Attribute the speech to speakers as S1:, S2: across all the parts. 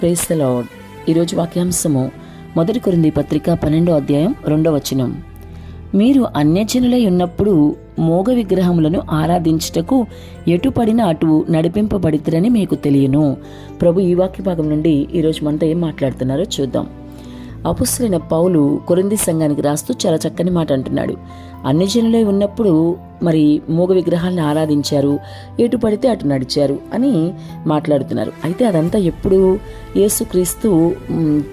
S1: Praise lord ఈరోజు వాక్యాంశము మొదటి కొరింది పత్రిక పన్నెండో అధ్యాయం రెండో వచనం. మీరు అన్యజనులై ఉన్నప్పుడు మోగ విగ్రహములను ఆరాధించుటకు ఎటు పడిన అటు నడిపింపబడిద్దరని మీకు తెలియను. ప్రభు ఈ వాక్య భాగం నుండి ఈరోజు మనతో ఏం మాట్లాడుతున్నారో చూద్దాం. అపుస్తులైన పౌలు కొరింది సంఘానికి రాస్తూ చాలా చక్కని మాట అంటున్నాడు. అన్ని జనులే ఉన్నప్పుడు మరి మూగ విగ్రహాలను ఆరాధించారు ఎటు పడితే అటు నడిచారు అని మాట్లాడుతున్నారు. అయితే అదంతా ఎప్పుడు? యేసుక్రీస్తు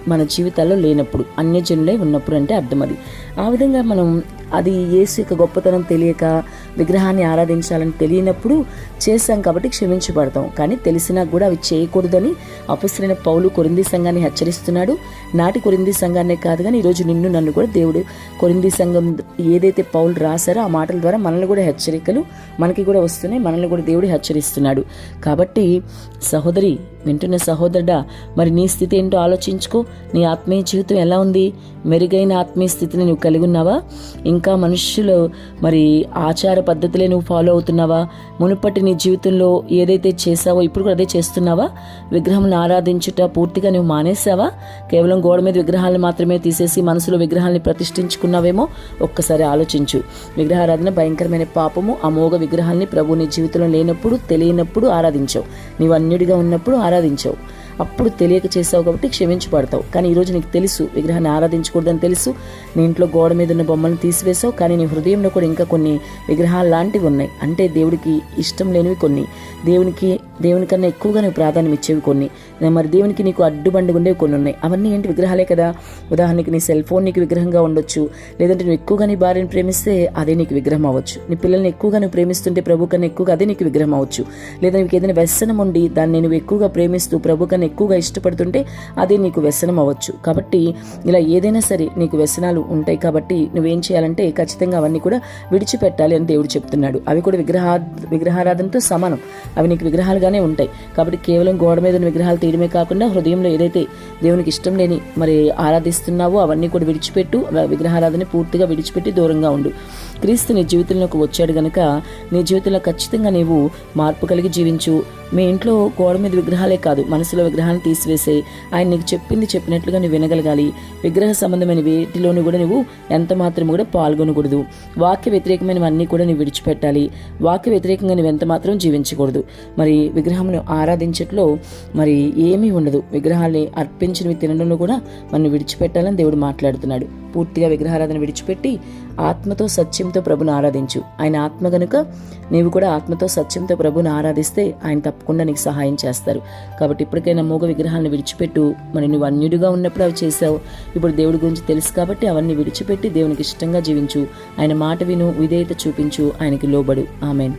S1: మన జీవితాల్లో లేనప్పుడు అన్యజనులై ఉన్నప్పుడు అంటే అర్థం అది. ఆ విధంగా మనం అది యేసు యొక్క గొప్పతనం తెలియక విగ్రహాన్ని ఆరాధించాలని తెలియనప్పుడు చేశాం కాబట్టి క్షమించబడతాం. కానీ తెలిసినా కూడా అవి చేయకూడదని అపసరైన పౌలు కొరింది సంఘాన్ని హెచ్చరిస్తున్నాడు. నాటి కొరింది సంఘాన్నే కాదు కానీ ఈరోజు నిన్ను నన్ను కూడా దేవుడు కొరింది సంఘం ఏదైతే పౌలు రాశారో ఆ మాటల ద్వారా మనల్ని కూడా హెచ్చరికలు మనకి కూడా వస్తున్నాయి. మనల్ని కూడా దేవుడు హెచ్చరిస్తున్నాడు. కాబట్టి సహోదరి వింటున్న సహోదరుడా మరి నీ స్థితి ఏంటో ఆలోచించుకో. నీ ఆత్మీయ జీవితం ఎలా ఉంది? మెరుగైన ఆత్మీయ స్థితిని నువ్వు కలిగి ఉన్నావా? ఇంకా మనుషులు మరి ఆచార పద్ధతులే నువ్వు ఫాలో అవుతున్నావా? మునుపటి నీ జీవితంలో ఏదైతే చేసావో ఇప్పుడు కూడా అదే చేస్తున్నావా? విగ్రహంను ఆరాధించుట పూర్తిగా నువ్వు మానేసావా కేవలం గోడ మీద విగ్రహాలను మాత్రమే తీసేసి మనసులో విగ్రహాన్ని ప్రతిష్ఠించుకున్నావేమో? ఒక్కసారి ఆలోచించు. విగ్రహారాధన భయంకరమైన పాపము అమోఘ విగ్రహాన్ని ప్రభు నీ జీవితంలో లేనప్పుడు తెలియనప్పుడు ఆరాధించావు. నీవు అన్యుడిగా ఉన్నప్పుడు ఆరాధించావు. అప్పుడు తెలియక చేసావు కాబట్టి క్షమించబడతావు. కానీ ఈరోజు నీకు తెలుసు విగ్రహాన్ని ఆరాధించకూడదని తెలుసు. నీ ఇంట్లో గోడ మీద ఉన్న బొమ్మలను తీసివేసావు కానీ నీ హృదయంలో కూడా ఇంకా కొన్ని విగ్రహాలు లాంటివి ఉన్నాయి. అంటే దేవుడికి ఇష్టం లేనివి కొన్ని దేవునికి దేవుని కన్నా ఎక్కువగా నువ్వు ప్రాధాన్యం ఇచ్చేవి కొన్ని. మరి దేవునికి నీకు అడ్డుబండి ఉండేవి కొన్ని ఉన్నాయి. అవన్నీ ఏంటి విగ్రహాలే కదా? ఉదాహరణకి నీ సెల్ ఫోన్ నీకు విగ్రహంగా ఉండొచ్చు. లేదంటే నువ్వు ఎక్కువగా నీ భార్యను ప్రేమిస్తే అదే నీకు విగ్రహం అవ్వచ్చు. నీ పిల్లల్ని ఎక్కువగా నువ్వు ప్రేమిస్తుంటే ప్రభు కన్నా ఎక్కువగా అదే నీకు విగ్రహం అవ్వచ్చు. లేదా నీకు ఏదైనా వ్యసనం ఉండి దాన్ని నువ్వు ఎక్కువగా ప్రేమిస్తూ ప్రభు కన్నా ఎక్కువగా ఇష్టపడుతుంటే అదే నీకు వ్యసనం అవ్వచ్చు. కాబట్టి ఇలా ఏదైనా సరే నీకు వ్యసనాలు ఉంటాయి కాబట్టి నువ్వేం చేయాలంటే ఖచ్చితంగా అవన్నీ కూడా విడిచిపెట్టాలి అని దేవుడు చెప్తున్నాడు. అవి కూడా విగ్రహా విగ్రహారాధనతో సమానం. అవి నీకు విగ్రహాలుగానే ఉంటాయి. కాబట్టి కేవలం గోడ మీద విగ్రహాలు తీయడమే కాకుండా హృదయంలో ఏదైతే దేవునికి ఇష్టం లేని మరి ఆరాధిస్తున్నావో అవన్నీ కూడా విడిచిపెట్టు. విగ్రహారాధన పూర్తిగా విడిచిపెట్టి దూరంగా ఉండు. క్రీస్తు నీ జీవితంలోకి వచ్చాడు గనక నీ జీవితంలో ఖచ్చితంగా నీవు మార్పు కలిగి జీవించు. మీ ఇంట్లో గోడ మీద విగ్రహాలే కాదు మనసులో విగ్రహాన్ని తీసివేసే. ఆయన నీకు చెప్పింది చెప్పినట్లుగా నువ్వు వినగలగాలి. విగ్రహ సంబంధమైన వేటిలోనూ కూడా నువ్వు ఎంత మాత్రం కూడా పాల్గొనకూడదు. వాక్య వ్యతిరేకమైనవన్నీ కూడా నువ్వు విడిచిపెట్టాలి. వాక్య వ్యతిరేకంగా నువ్వు ఎంత మాత్రం జీవించకూడదు. మరి విగ్రహమును ఆరాధించట్లో మరి ఏమీ ఉండదు. విగ్రహాల్ని అర్పించినవి తినడంలో కూడా మనం విడిచిపెట్టాలని దేవుడు మాట్లాడుతున్నాడు. పూర్తిగా విగ్రహారాధన విడిచిపెట్టి ఆత్మతో సత్యంతో ప్రభుని ఆరాధించు. ఆయన ఆత్మ గనుక నీవు కూడా ఆత్మతో సత్యంతో ప్రభుని ఆరాధిస్తే ఆయన తప్పకుండా నీకు సహాయం చేస్తారు. కాబట్టి ఇప్పటికైనా మూగ విగ్రహాలను విడిచిపెట్టు. మరి నువ్వు అన్యుడిగా ఉన్నప్పుడు అవి చేసావు ఇప్పుడు దేవుడి గురించి తెలుసు కాబట్టి అవన్నీ విడిచిపెట్టి దేవునికి ఇష్టంగా జీవించు. ఆయన మాట విను విధేయత చూపించు. ఆయనకి లోబడు. ఆమెన్.